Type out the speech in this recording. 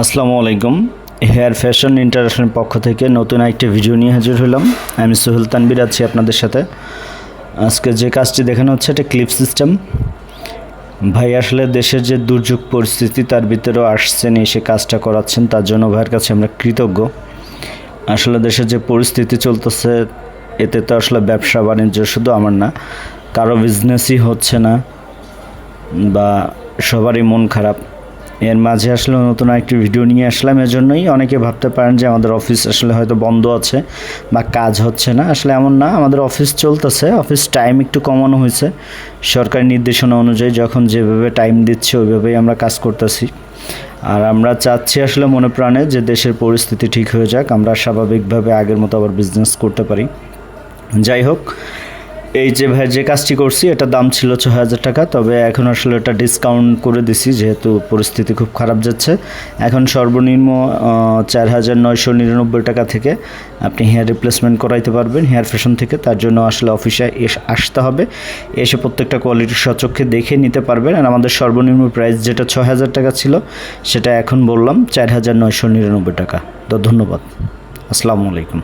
আসসালামু আলাইকুম। Hair fashion international পক্ষ থেকে নতুন একটি ভিডিও নিয়ে হাজির হলাম। আমি সোহেল তানবির আছি আপনাদের সাথে। আজকে যে কাজটি দেখানো হচ্ছে, এটা ক্লিপ সিস্টেম। ভাই, আসলে দেশের যে দুর্যোগ পরিস্থিতি, তার ভিতরেও আসছেন এসে কাজটা করাচ্ছেন, তার জন্য ভাইয়ের কাছে আমরা কৃতজ্ঞ। আসলে দেশের যে পরিস্থিতি চলতেছে, এতে তো আসলে ব্যবসা বাণিজ্য শুধু আমার না, কারও বিজনেসই হচ্ছে না, বা সবারই মন খারাপ। এর মাঝে আসলে নতুন একটি ভিডিও নিয়ে আসলাম। এর জন্যই অনেকে ভাবতে পারেন যে আমাদের অফিস আসলে হয়তো বন্ধ আছে বা কাজ হচ্ছে না। আসলে এমন না, আমাদের অফিস চলতেছে অফিস টাইম একটু কমানো হয়েছে। সরকারি নির্দেশনা অনুযায়ী যখন যেভাবে টাইম দিচ্ছে, ওইভাবেই আমরা কাজ করতেছি। আর আমরা চাচ্ছি আসলে মনে প্রাণে যে দেশের পরিস্থিতি ঠিক হয়ে যাক, আমরা স্বাভাবিকভাবে আগের মতো আবার বিজনেস করতে পারি। যাই হোক এই যে ভাই যে কাজটি করছি এটা দাম ছিল ছ হাজার টাকা, তবে এখন আসলে এটা ডিসকাউন্ট করে দিছি, যেহেতু পরিস্থিতি খুব খারাপ যাচ্ছে। এখন সর্বনিম্ন চার হাজার নয়শো নিরানব্বই টাকা থেকে আপনি হেয়ার রিপ্লেসমেন্ট করাইতে পারবেন হেয়ার ফ্যাশন থেকে। তার জন্য আসলে অফিসে এসে আসতে হবে। এসে প্রত্যেকটা কোয়ালিটির সচক্ষে দেখে নিতে পারবেন। আর আমাদের সর্বনিম্ন প্রাইস যেটা ছ হাজার টাকা ছিল, সেটা এখন বললাম, চার হাজার নয়শো নিরানব্বই টাকা। তো ধন্যবাদ। আসসালামু আলাইকুম।